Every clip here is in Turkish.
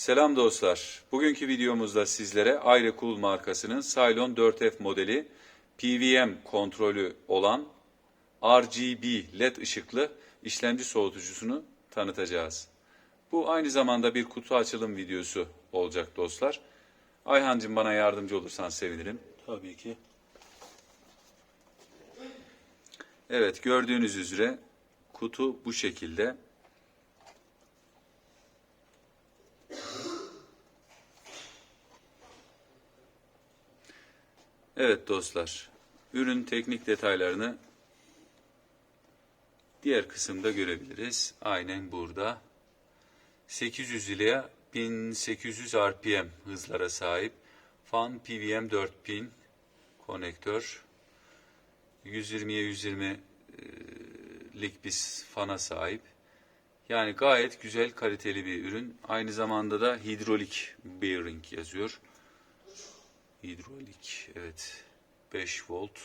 Selam dostlar. Bugünkü videomuzda sizlere Ayrekul markasının Cylon 4F modeli PWM kontrolü olan RGB LED ışıklı işlemci soğutucusunu tanıtacağız. Bu aynı zamanda bir kutu açılım videosu olacak dostlar. Ayhancığım bana yardımcı olursan sevinirim. Tabii ki. Evet gördüğünüz üzere kutu bu şekilde. Evet dostlar, ürün teknik detaylarını diğer kısımda görebiliriz. Aynen burada. 800 ile 1800 RPM hızlara sahip. Fan PWM 4000 konektör. 120'ye 120 lik bir fana sahip. Yani gayet güzel kaliteli bir ürün. Aynı zamanda da hidrolik bearing yazıyor. Hidrolik evet 5 volt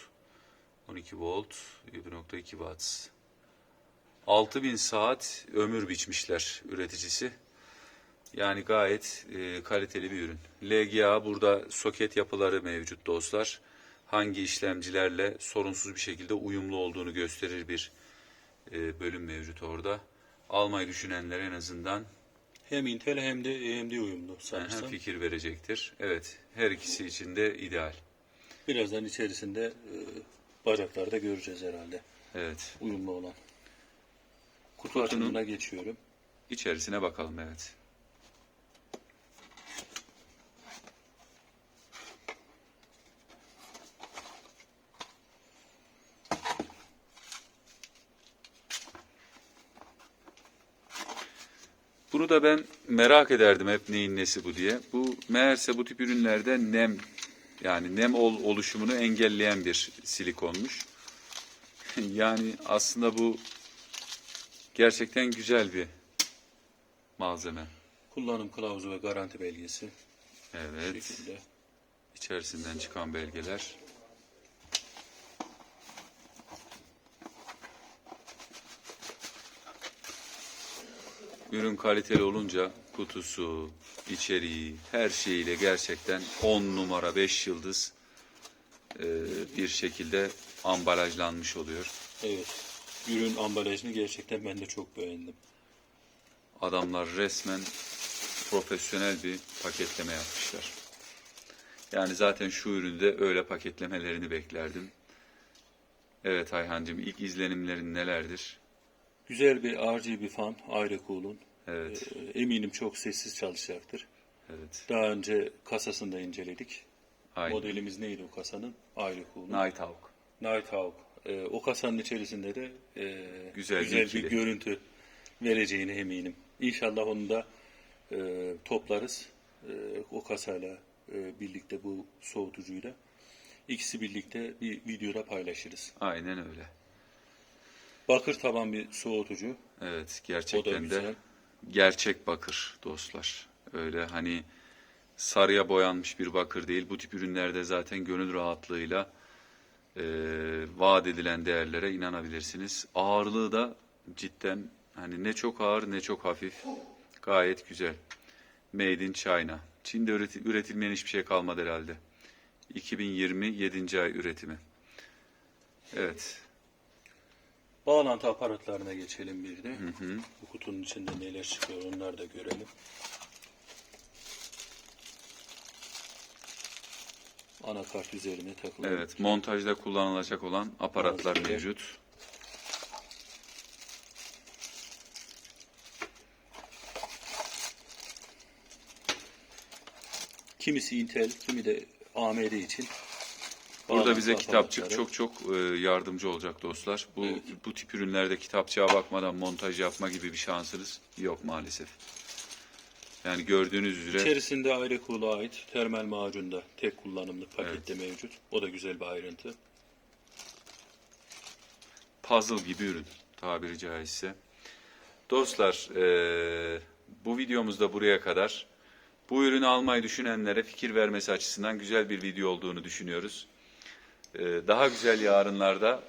12 volt 7.2 watts 6000 saat ömür biçmişler üreticisi. Yani gayet e, kaliteli bir ürün. LGA burada soket yapıları mevcut dostlar. Hangi işlemcilerle sorunsuz bir şekilde uyumlu olduğunu gösterir bir e, bölüm mevcut orada. Almayı düşünenler en azından Hem Intel hem de AMD uyumlu hem sanırsam. fikir verecektir. Evet, her ikisi için de ideal. Birazdan içerisinde e, bacaklarda göreceğiz herhalde. Evet, Uyumlu olan. Kutu Kutunun- açılımına geçiyorum. içerisine bakalım evet. Bunu da ben merak ederdim hep neyin nesi bu diye. Bu meğerse bu tip ürünlerde nem yani nem ol, oluşumunu engelleyen bir silikonmuş. yani aslında bu gerçekten güzel bir malzeme. Kullanım kılavuzu ve garanti belgesi. Evet. içerisinden çıkan belgeler. Ürün kaliteli olunca kutusu, içeriği, her şeyiyle gerçekten 10 numara 5 yıldız e, bir şekilde ambalajlanmış oluyor. Evet. Ürün ambalajını gerçekten ben de çok beğendim. Adamlar resmen profesyonel bir paketleme yapmışlar. Yani zaten şu üründe öyle paketlemelerini beklerdim. Evet Ayhancığım ilk izlenimlerin nelerdir? Güzel bir RGB fan Ayrecool'un. Evet, E, eminim çok sessiz çalışacaktır. evet. Daha önce kasasını da inceledik. Aynen. Modelimiz neydi o kasanın? Ayrecool'un. Nighthawk. Nighthawk. Ee, o kasanın içerisinde de e, Güzel güzel, bir görüntü vereceğine eminim. İnşallah onu da e, toplarız. E, o kasayla e, birlikte bu soğutucuyla. İkisi birlikte bir videoda paylaşırız. Aynen öyle. Bakır taban bir soğutucu. Evet, gerçekten de gerçek bakır dostlar. Öyle hani sarıya boyanmış bir bakır değil. Bu tip ürünlerde zaten gönül rahatlığıyla e, vaat edilen değerlere inanabilirsiniz. Ağırlığı da cidden hani ne çok ağır ne çok hafif. Gayet güzel. Made in China. Çin'de üreti- üretilmeyen hiçbir şey kalmadı herhalde. 2020 7. ay üretimi. Evet. Bağlantı aparatlarına geçelim bir de. Bu kutunun içinde neler çıkıyor onları da görelim. Anakart üzerine takılan Evet, montajda kullanılacak olan aparatlar Malzemeler. mevcut. Kimisi Intel, kimi de AMD için. Burada bize kitapçık çok çok e, yardımcı olacak dostlar. Bu Evet. bu tip ürünlerde kitapçığa bakmadan montaj yapma gibi bir şansınız yok maalesef. Yani gördüğünüz üzere İçerisinde Ayrecool'a ait termal macunda tek kullanımlık pakette mevcut. O da güzel bir ayrıntı. puzzle gibi ürün tabiri caizse. Dostlar e, bu videomuzda buraya kadar. Bu ürünü almayı düşünenlere fikir vermesi açısından güzel bir video olduğunu düşünüyoruz. E, daha güzel yarınlarda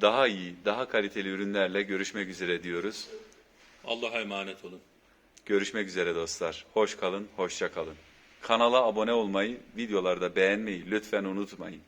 daha iyi, daha kaliteli ürünlerle görüşmek üzere diyoruz. Allah'a emanet olun. Görüşmek üzere dostlar. Hoş kalın, hoşça kalın. Kanala abone olmayı, videolarda beğenmeyi lütfen unutmayın.